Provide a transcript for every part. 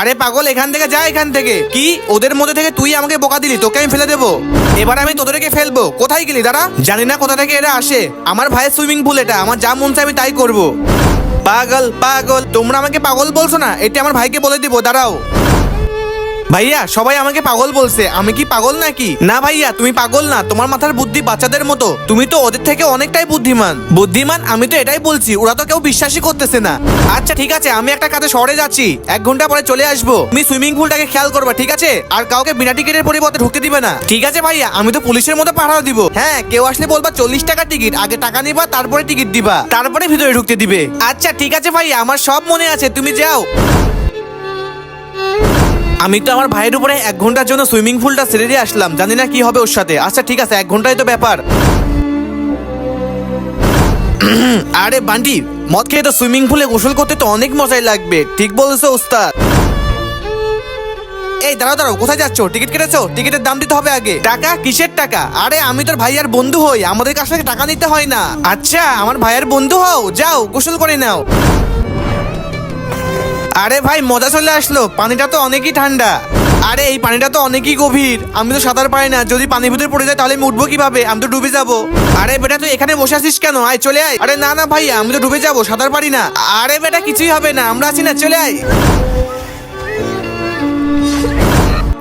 আরে পাগল, এখান থেকে যা এখান থেকে। কি? ওদের মধ্যে থেকে তুই আমাকে বোকা দিলি, তোকে আমি ফেলে দেবো? এবার আমি তোদেরকে ফেলব। কোথায় গেলি? দাঁড়া। জানি না কোথা থেকে এরা আসে। আমার ভাইয়ের সুইমিং পুল এটা। আমার যা মন আমি তাই করব। পাগল পাগল। তোমরা আমাকে পাগল বলছো না? এটা আমার ভাইকে বলে দিব, দাঁড়াও। ভাইয়া, সবাই আমাকে পাগল বলছে। আমি কি পাগল নাকি? না ভাইয়া, তুমি পাগল না। তোমার মাথার বুদ্ধি বাচ্চাদের মতো। তুমি তো ওদের থেকে অনেকটাই বুদ্ধিমান। বুদ্ধিমান, আমি তো এটাই বলছি, ওরা তো কেউ বিশ্বাসই করতেছে না। আচ্ছা ঠিক আছে, আমি একটা কাজে শহরে যাচ্ছি। এক ঘণ্টা পরে চলে আসব। তুমি সুইমিং পুলটাকে খেয়াল করবা, ঠিক আছে? আর কাউকে বিনা টিকিটের পরিবর্তে ঢুকতে দিবে না। ঠিক আছে ভাইয়া, আমি তো পুলিশের মতো পাঠাও দিব। হ্যাঁ কেউ আসলে বলবা চল্লিশ টাকা টিকিট, আগে টাকা নিবা, তারপরে টিকিট দিবা। তারপরে ভিতরে ঢুকতে দিবে। আচ্ছা ঠিক আছে ভাইয়া, আমার সব মনে আছে, তুমি যাও। আমি তো আমার ভাইয়ের উপরে এক ঘণ্টার জন্য সুইমিং পুলটা ছেড়ে দিয়ে আসলাম। জানি না কি হবে ওর সাথে। আচ্ছা ঠিক আছে, এক ঘন্টাই তো ব্যাপার। আরে, বান্টি, মদ খেয়ে তো সুইমিং পুলে গোসল করতে তো অনেক মজাই লাগবে। ঠিক বলেছ, ওস্তাদ। এই, দাঁড়াও দাঁড়াও, কোথায় যাচ্ছ? টিকিট কেটেছো? টিকিটের দাম দিতে হবে আগে। টাকা? কিসের টাকা? আরে, আমি তোর ভাইয়ার বন্ধু হই। আমাদের কাছ থেকে টাকা নিতে হয় না। আচ্ছা আমার ভাইয়ের বন্ধু হও। যাও, গোসল করে নাও। আরে ভাই, মজা চলে আসলো। পানিটা তো অনেকই ঠান্ডা। আরে, এই পানিটা তো অনেকই গভীর। আমি তো সাঁতার পারি না। যদি পানির ভিতরে পড়ে যায়, তাহলে আমি উঠবো কীভাবে? আমি তো ডুবে যাব। আরে বেটা, তুই এখানে বসে আছিস কেন? আয়, চলে আয়। আরে না না ভাই, আমি তো ডুবে যাব, সাঁতার পারি না। আরে বেটা, কিছুই হবে না। আমরা আছি না, চলে আয়।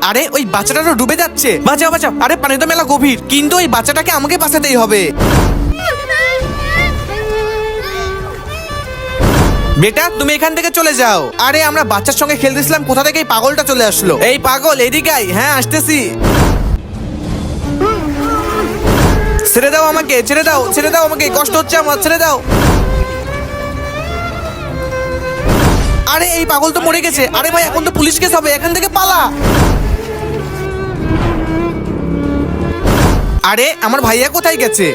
আরে, ওই বাচ্চাটা তো ডুবে যাচ্ছে। বাঁচাও বাঁচাও। আরে পানি তো মেলা গভীর। কিন্তু ওই বাচ্চাটাকে আমাকে বাঁচাতেই হবে। বেটা, তুমি এখান থেকে চলে যাও। আরে, আমরা বাচ্চার সঙ্গে খেলতেছিলাম, কোথা থেকে এই পাগলটা চলে আসলো? এই পাগল, এদিকে আয়। হ্যাঁ আসতেছি। ছেড়ে দাও আমাকে, ছেড়ে দাও ছেড়ে দাও আমাকে, কষ্ট হচ্ছে আমার, ছেড়ে দাও। আরে, এই পাগল তো মরে গেছে। আরে ভাই, এখন তো পুলিশ কেস হবে, এখান থেকে পালা। আরে, আমার ভাইয়া কোথায় গেছে?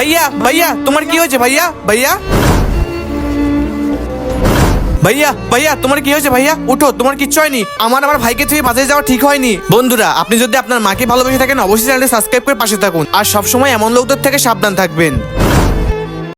ভাইয়া ভাইয়া তোমার কি হয়েছে ভাইয়া ভাইয়া ভাইয়া ভাইয়া তোমার কি হয়েছে ভাইয়া উঠো তোমার কিচ্ছু হয়নি। আমার আমার ভাইকে থেকে বাজারে যাওয়া ঠিক হয়নি। বন্ধুরা, আপনি যদি আপনার মাকে ভালোবেসে থাকেন, অবশ্যই চ্যানেলটি সাবস্ক্রাইব করে পাশে থাকুন। আর সবসময় এমন লোকদের থেকে সাবধান থাকবেন।